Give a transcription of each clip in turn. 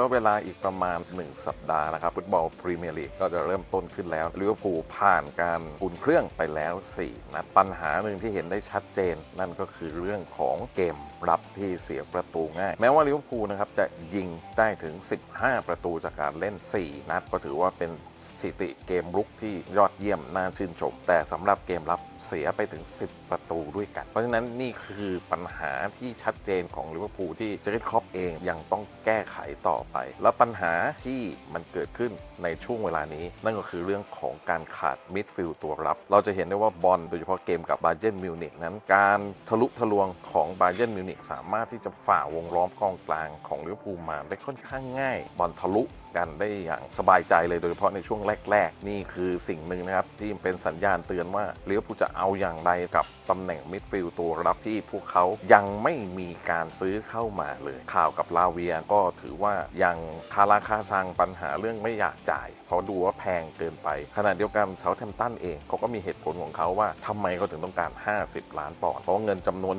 ก็เหลือเวลาอีกประมาณ 1 สัปดาห์นะครับฟุตบอลพรีเมียร์ลีกก็จะเริ่มต้นขึ้นแล้วลิเวอร์พูลผ่านการอุ่นเครื่องไปแล้ว 4 นัดปัญหาหนึ่งที่เห็นได้ชัดเจน นั่นก็คือเรื่องของเกมรับที่เสียประตูง่าย แม้ว่าลิเวอร์พูลนะครับจะยิงได้ถึง 15 ประตูจากการเล่น 4 นัดก็ถือว่าเป็นสถิติเกมรุกที่ยอดเยี่ยมน่าชื่นชม แต่สำหรับเกมรับเสียไปถึง 10 ประตูด้วยกัน เพราะฉะนั้นนี่คือปัญหาที่ชัดเจนของลิเวอร์พูลที่เจอร์เกนคอปเองยังต้องแก้ไขต่อไป แล้วปัญหาที่มันเกิดขึ้นในช่วงเวลานี้ นั่นก็คือเรื่องของการขาดมิดฟิลด์ตัวรับ เราจะเห็นได้ว่าบอลโดยเฉพาะเกมกับบาเยนมิวนิกนั้น การทะลุทะลวงของบาเยนมิวนิกสามารถที่จะฝ่าวงล้อมกองกลางของลิเวอร์พูลมาได้ค่อนข้างง่าย บอลทะลุ กันได้อย่างสบายใจเลยโดยเฉพาะในช่วงแรก ๆ นี่คือสิ่งหนึ่งนะครับ ที่เป็นสัญญาณเตือนว่าลิเวอร์พูลจะเอาอย่างไรกับตำแหน่งมิดฟิลด์ตัวรับที่พวกเขายังไม่มีการซื้อเข้ามาเลย ข่าวกับลาเวียก็ถือว่ายังคาราคาซังปัญหาเรื่องไม่อยากจ่าย เพราะดูว่าแพงเกินไป ขณะเดียวกันเซาแทมตันเองเขาก็มีเหตุผลของเขาว่าทำไมเขาถึงต้องการ 50 ล้านปอนด์เพราะเงินจำนวน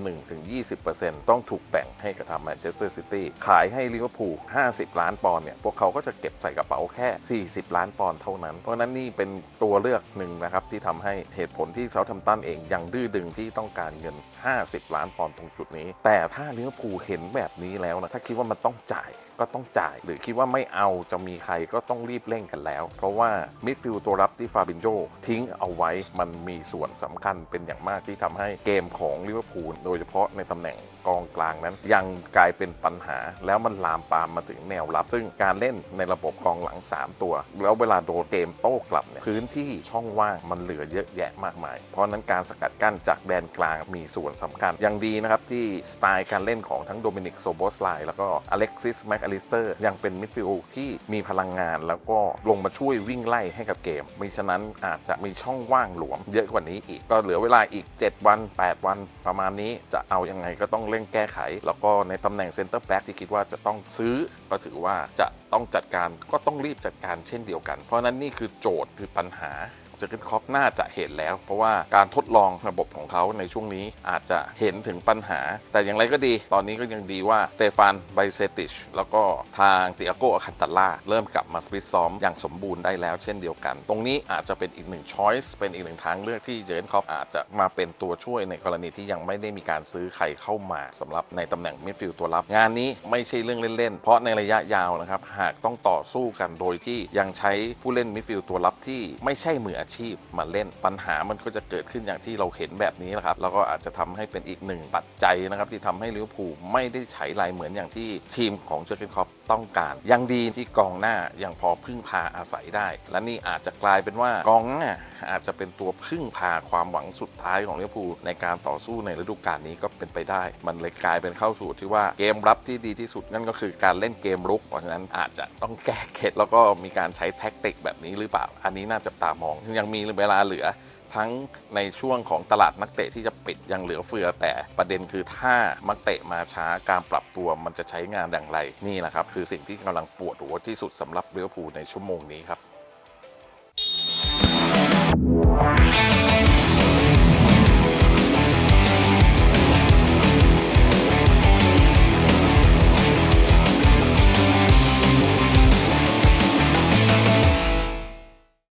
1-20%ต้องถูกแบ่งให้กับทางแมนเชสเตอร์ซิตี้ขายให้ลิเวอร์พูล50 ล้านปอนด์เนี่ยพวกเขาก็จะเก็บใส่กระเป๋าแค่ 40 ล้านปอนด์เท่านั้น เพราะฉะนั้นนี่เป็นตัวเลือกหนึ่งนะครับที่ทำให้เหตุผลที่เซาท์แทมตันเองยังดื้อดึงที่ต้องการเงิน 50 ล้านปอนด์ตรงจุดนี้ แต่ถ้าลิเวอร์พูลเห็นแบบนี้แล้วนะถ้าคิดว่ามันต้องจ่าย ก็ต้องจ่าย หรือคิดว่าไม่เอาจะมีใครก็ต้องรีบเร่งกันแล้ว เพราะว่ามิดฟิลด์ตัวรับที่ฟาบินโจทิ้งเอาไว้มันมีส่วนสำคัญเป็นอย่างมากที่ทำให้เกมของลิเวอร์พูลโดยเฉพาะในตำแหน่งกองกลางนั้น ยังกลายเป็นปัญหา แล้วมันลามปามมาถึงแนวรับ ซึ่งการเล่นในระบบกองหลัง 3 ตัว แล้วเวลาโดนเกมโต้กลับเนี่ยพื้นที่ช่องว่างมันเหลือเยอะแยะมากมาย เพราะนั้นการสกัดกั้นจากแดนกลางมีส่วนสำคัญ ยังดีนะครับที่สไตล์การเล่นของทั้งโดมินิกโซโบสไลแล้วก็อเล็กซิสแมคลิสเตอร์ยังเป็นมิดฟิลด์ที่มีพลังงาน แล้วก็ลงมาช่วยวิ่งไล่ให้กับเกมมิฉะนั้นอาจจะมีช่องว่างหลวมเยอะกว่านี้อีก ก็เหลือเวลาอีก 7 วัน 8 วัน ประมาณนี้จะเอายังไงก็ต้องเร่งแก้ไข แล้วก็ในตำแหน่งเซนเตอร์แบ็กที่คิดว่าจะต้องซื้อก็ถือว่าจะต้องจัดการก็ต้องรีบจัดการเช่นเดียวกัน เพราะฉะนั้นนี่คือโจทย์คือปัญหา เจอร์เกนคอปน่าจะเห็นแล้ว เพราะว่าการทดลองระบบของเขาในช่วงนี้อาจจะเห็นถึงปัญหา แต่อย่างไรก็ดี ตอนนี้ก็ยังดีว่าสเตฟานไบเซติชแล้วก็ทางติอาโกอาคันตาล่าเริ่มกลับมาสปิทซ้อมอย่างสมบูรณ์ได้แล้วเช่นเดียวกัน ตรงนี้อาจจะเป็นอีกหนึ่งช้อยส์เป็นอีกหนึ่งทางเลือกที่เจอร์นคอปอาจจะมาเป็นตัวช่วยในกรณีที่ยังไม่ได้มีการซื้อใครเข้ามาสำหรับในตำแหน่งมิดฟิลด์ตัวรับ งานนี้ไม่ใช่เรื่องเล่นๆ เพราะในระยะยาวนะครับ หากต้องต่อสู้กันโดยที่ยังใช้ผู้เล่นมิดฟิลด์ตัวรับที่ไม่ใช่มืออาชีพมาเล่นปัญหามันก็จะเกิดขึ้นอย่างที่เราเห็นแบบนี้แหละครับแล้วก็อาจจะทำให้เป็นอีกหนึ่งปัจจัยนะครับที่ทำให้ลิเวอร์พูลไม่ได้ใช้ลายเหมือนอย่างที่ทีมของเจอร์เกนคอปต้องการยังดีที่กองหน้ายังพอพึ่งพาอาศัยได้ และนี่อาจจะกลายเป็นว่ากองหน้าอาจจะเป็นตัวพึ่งพาความหวังสุดท้ายของลิเวอร์พูลในการต่อสู้ในฤดูกาลนี้ก็เป็นไปได้ มันเลยกลายเป็นเข้าสู่ที่ว่าเกมรับที่ดีที่สุดนั่นก็คือการเล่นเกมรุกเพราะฉะนั้นอาจจะต้องแก้เคล็ดแล้วก็มีการใช้แท็กติกแบบนี้หรือเปล่า อันนี้น่าจะตามองยังมีเวลาเหลือทั้งในช่วงของตลาดนักเตะที่จะปิดยังเหลือเฟือ แต่ประเด็นคือถ้ามักเตะมาช้าการปรับตัวมันจะใช้งานอย่างไรนี่แหละครับ คือสิ่งที่กำลังปวดหัวที่สุดสำหรับเลี้ยวภูในชั่วโมงนี้ครับ